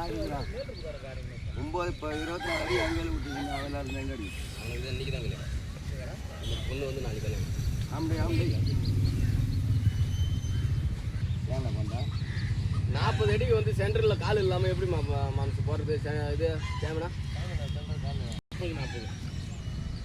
ஆள் ஒம்பது இப்போ இருபத்தி நாலு அடி அங்கே விட்டுருக்கீங்க அவெல்லாம் அடி தான் தான் கல்யாணம் பொண்ணு வந்து நாளைக்கு கல்யாணம் ஆம்பளை ஆம்பளை பண்ணா நாற்பது அடிக்கு வந்து சென்டரில் கால் இல்லாமல் எப்படி மனசு போகிறது இது கேமரா நாற்பது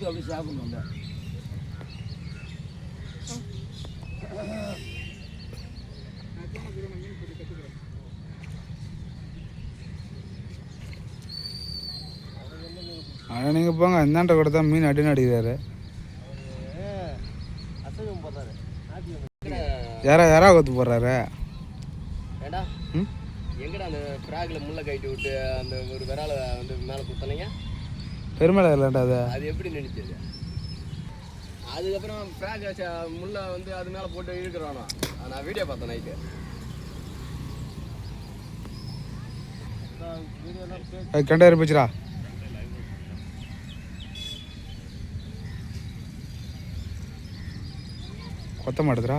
அப்படியே சாப்பிடணும் ஆனால் நீங்கள் போங்க இந்தாண்ட கூட தான் மீன் அடின்னு அடிக்கிறாரு யாரா யாரா கொத்து போடுறாரு? ஏண்டா ம்? எங்கடா அந்த ஃப்ராக்ல முள்ளை கட்டி விட்டு அந்த ஒரு விரால வந்து மேலே குத்தனீங்க பெருமலை இல்லைண்டா அது. அது எப்படி நினைச்சது அதுக்கப்புறம் ஃப்ராக் முள்ளை வந்து அது மேலே போட்டு இழுக்கிறானோ? நான் வீடியோ பார்த்தேன் நைட்டு கண்டாயிரம் போச்சுடா. கொத்த மாட்டுதுடா.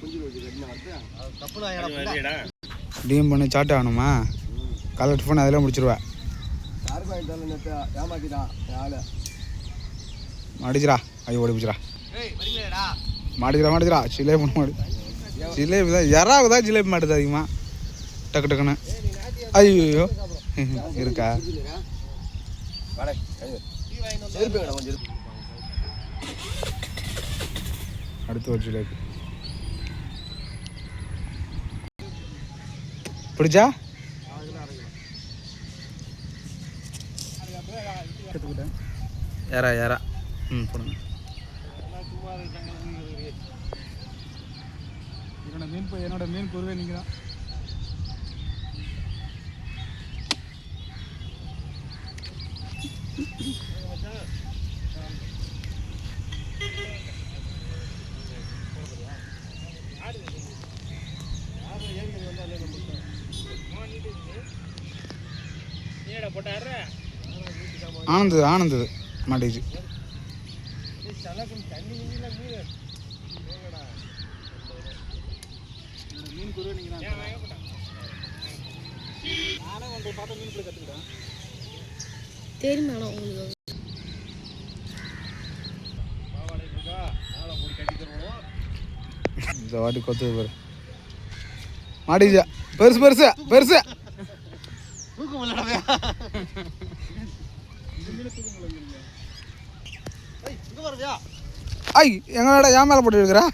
குஞ்சு வச்சு கட்டின வரது டீம் பண்ணி சாட்டு ஆகணுமா? காலை டிஃபன் அதில் முடிச்சிருவேன். மாடிச்சிடா ஐயோ ஓடி போச்சுடா. மாடிக்கிறா மாடிக்கிறா சிலேபி பண்ண மாடு. ஜிலேபி தான் யாராவது தான் ஜிலேபி மாட்டுது அதிகமாக டக்கு டக்குன்னு. ஐயோ. இருக்கா? கொஞ்சம் அடுத்து ஒரு ஜிலேபி. பிடிச்சா? ஏறா யாரா ம் போடுங்க. என்னோட மீன் என்னோட மீன் பொருவே நீங்கள் தான் ஆனந்தது ஆனந்தது மாட்டிச்சு தெரியுமா உங்களுக்கு இந்த வாட்டி கொத்து பாரு. மாட்டிச்சா பெருசு பெருசு பெருசு. ஐ எங்களோட ஏன் மேலே போட்டு இருக்கிறா?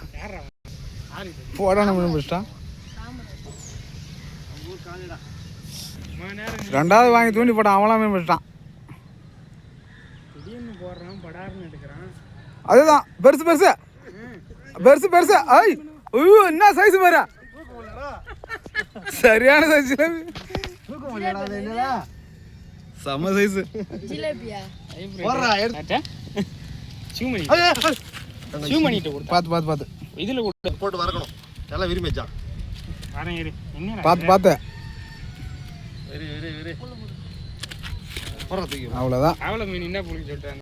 போடா நம்ம பிடிச்சிட்டான் ரெண்டாவது வாங்கி தூண்டி போட்டான் அவனாம் மீன் பிடிச்சிட்டான் அதுதான் பெருசு பெருசு. பெருசு பெருசு. ஐ ஐயோ என்ன சைஸ் பாரு. சரியான சைஸ் தூக்கம் இல்லைடா, அது என்னடா? செம்ம சைஸ் ஜிலேபியா? போடுறா, எடுத்து. பார்த்து பார்த்து பார்த்து இதில் போட்டு வறக்கணும். நல்லா விரும்பி வச்சான் வரேன் இரு. என்ன பார்த்து பார்த்து விரு விரு விரு போடுறா தூக்கி. அவ்வளோதான் அவ்வளோ மீன் என்ன புளிக்க சொல்லிட்டாங்க.